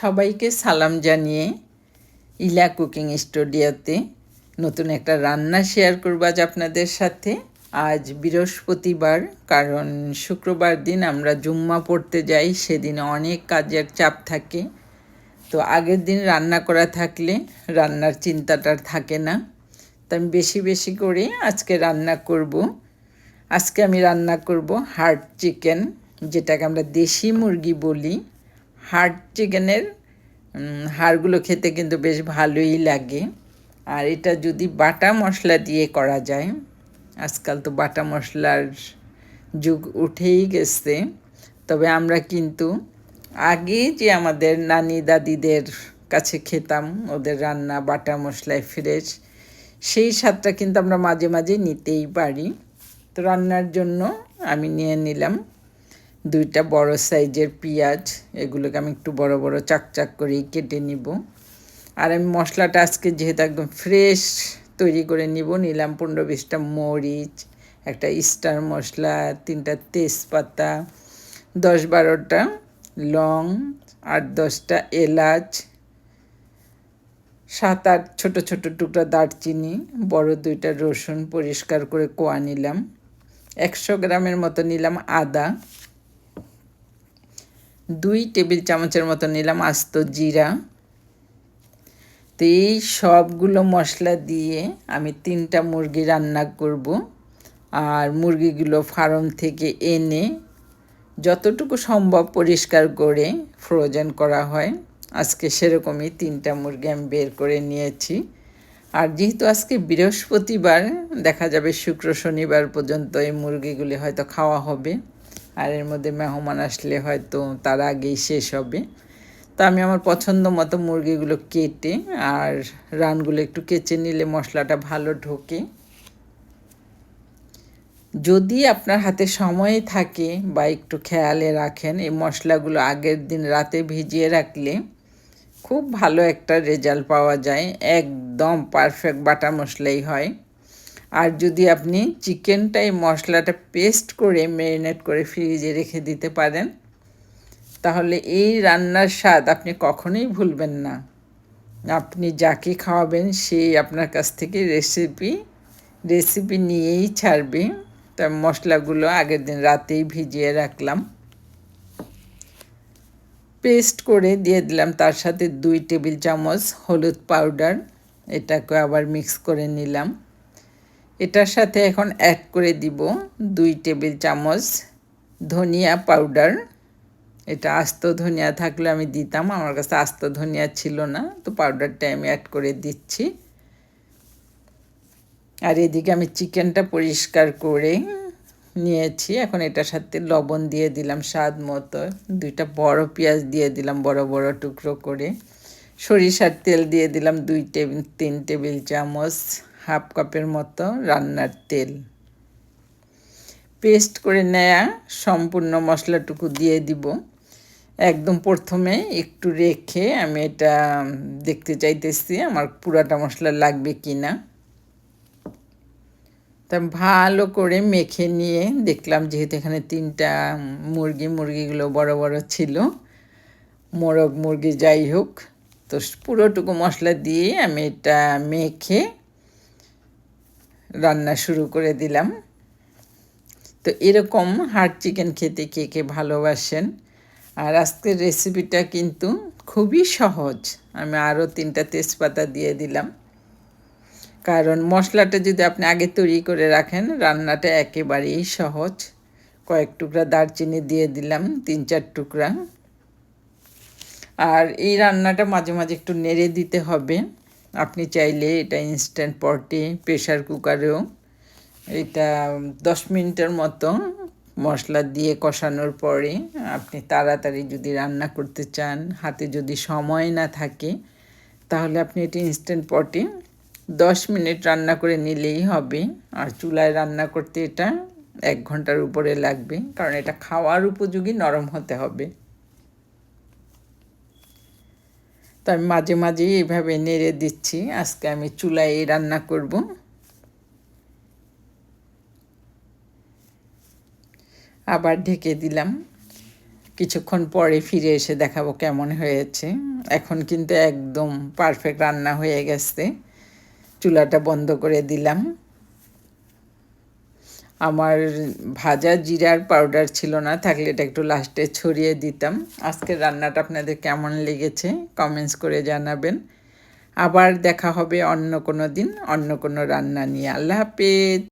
সবাইকে সালাম জানিয়ে ইলা কুকিং স্টুডিওতে নতুন একটা রান্না শেয়ার করব আজ আপনাদের সাথে। আজ বৃহস্পতিবার, কারণ শুক্রবার দিন আমরা জুম্মা পড়তে যাই, সেদিন অনেক কাজের চাপ থাকে। তো আগের দিন রান্না করা থাকলে রান্নার চিন্তাটা থাকে না। তো আমি বেশি বেশি করে আজকে রান্না করব। আজকে আমি রান্না করব হার্ড চিকেন, যেটাকে আমরা দেশি মুরগি বলি। হার্ড চিকেনের হাড়গুলো খেতে কিন্তু বেশ ভালোই লাগে। আর এটা যদি বাটা মশলা দিয়ে করা যায়, আজকাল তো বাটা মশলার যুগ উঠেই গেছে, তবে আমরা কিন্তু আগে যে আমাদের নানি দাদিদের কাছে খেতাম, ওদের রান্না বাটা মশলায় ফ্রেশ, সেই স্বাদটা কিন্তু আমরা মাঝে মাঝে নিতেই পারি। তো রান্নার জন্য আমি নিয়ে নিলাম। দুইটা বড় সাইজের পেঁয়াজ, এগুলোকে আমি একটু বড় বড় চাকচাক করেই কেটে নিব। আর আমি মশলাটা আজকে যেহেতু একদম ফ্রেশ তৈরি করে নিব, নিলাম পনেরো বিশটা মরিচ, একটা স্টার মশলা, তিনটা তেজপাতা, দশ বারোটা লং, আট দশটা এলাচ, সাত আট ছোটো ছোটো টুকরা দারচিনি, বড় দুইটা রসুন পরিষ্কার করে কোয়া নিলাম। একশো গ্রামের মতো নিলাম আদা। দুই টেবিল চামচের মতো নিলাম আস্ত জিরা। তো এই সবগুলো মশলা দিয়ে আমি তিনটা মুরগি রান্না করব। আর মুরগিগুলো ফার্ম থেকে এনে যতটুকু সম্ভব পরিষ্কার করে ফ্রোজেন করা হয়। আজকে সেরকমই তিনটা মুরগি আমি বের করে নিয়েছি। আর যেহেতু আজকে বৃহস্পতিবার, দেখা যাবে শুক্র শনিবার পর্যন্ত এই মুরগিগুলি হয়তো খাওয়া হবে। আর এর মধ্যে মেহমান আসলে হয়তো তার আগেই শেষ হবে। তো আমি আমার পছন্দ মতো মুরগিগুলো কেটে আর রানগুলো একটু কেচে নিলে মশলাটা ভালো ঢোকে। যদি আপনার হাতে সময় থাকে বা একটু খেয়ালে রাখেন, এই মশলাগুলো আগের দিন রাতে ভিজিয়ে রাখলে খুব ভালো একটা রেজাল্ট পাওয়া যায়। একদম পারফেক্ট বাটা মশলাই হয়। আর যদি আপনি চিকেনটাই মশলাটা পেস্ট করে ম্যারিনেট করে ফ্রিজে রেখে দিতে পারেন, তাহলে এই রান্নার স্বাদ আপনি কখনোই ভুলবেন না। আপনি যাকে খাওয়াবেন সেই আপনার কাছ থেকে রেসিপি রেসিপি নিয়েই ছাড়বে। তা মশলাগুলো আগের দিন রাতেই ভিজিয়ে রাখলাম। পেস্ট করে দিয়ে দিলাম, তার সাথে দুই টেবিল চামচ হলুদ পাউডার, এটাকে আবার মিক্স করে নিলাম। এটার সাথে এখন অ্যাড করে দিব দুই টেবিল চামচ ধনিয়া পাউডার এটা আস্ত ধনিয়া থাকলে আমি দিতাম, আমার কাছে আস্ত ধনিয়া ছিল না, তো পাউডারটা আমি অ্যাড করে দিচ্ছি। আর এদিকে আমি চিকেনটা পরিষ্কার করে নিয়েছি। এখন এটার সাথে লবণ দিয়ে দিলাম স্বাদ মতো। দুইটা বড় পেঁয়াজ দিয়ে দিলাম বড় বড় টুকরো করে। সরিষার তেল দিয়ে দিলাম দুই টেবিল, তিন টেবিল চামচ। হাফ কাপের মতো রান্নার তেল। পেস্ট করে নেয়া সম্পূর্ণ মশলাটুকু দিয়ে দিব। একদম প্রথমে একটু রেখে আমি এটা, দেখতে চাইতেছি আমার পুরাটা মশলা লাগবে কি না তা ভালো করে মেখে নিয়ে দেখলাম যেহেতু এখানে তিনটা মুরগি, মুরগিগুলো বড় বড় ছিল, মোরগ, মুরগি যাই হোক, তো পুরোটুকু মশলা দিয়ে আমি এটা মেখে রান্না শুরু করে দিলাম। তো এরকম হার্ড চিকেন খেতে কে কে ভালোবাসেন? আর আজকের রেসিপিটা কিন্তু খুবই সহজ। আমি আরও তিনটা তেজপাতা দিয়ে দিলাম। কারণ মশলাটা যদি আপনি আগে তৈরি করে রাখেন, রান্নাটা একেবারেই সহজ। কয়েক টুকরা দারচিনি দিয়ে দিলাম, তিন চার টুকরা। আর এই রান্নাটা মাঝে মাঝে একটু নেড়ে দিতে হবে। আপনি চাইলে এটা ইনস্ট্যান্ট পটে প্রেশার কুকারেও এটা দশ মিনিটের মতো মশলা দিয়ে কষানোর পরে আপনি তাড়াতাড়ি যদি রান্না করতে চান, হাতে যদি সময় না থাকে, তাহলে আপনি এটি ইনস্ট্যান্ট পটে দশ মিনিট রান্না করে নিলেই হবে। আর চুলায় রান্না করতে এটা এক ঘণ্টার উপরে লাগবে, কারণ এটা খাওয়ার উপযোগী নরম হতে হবে। তো আমি মাঝে মাঝে এইভাবে নেড়ে দিচ্ছি। আজকে আমি চুলায় রান্না করব। আবার ঢেকে দিলাম। কিছুক্ষণ পরে ফিরে এসে দেখাবো কেমন হয়েছে। এখন কিন্তু একদম পারফেক্ট রান্না হয়ে গেছে। চুলাটা বন্ধ করে দিলাম। আমার ভাজা জিরার পাউডার ছিল না, থাকলে এটা একটু লাস্টে ছড়িয়ে দিতাম। আজকের রান্নাটা আপনাদের কেমন লেগেছে কমেন্টস করে জানাবেন। আবার দেখা হবে অন্য কোনো দিন, অন্য কোনো রান্না নিয়ে। আল্লাহ হাফেজ!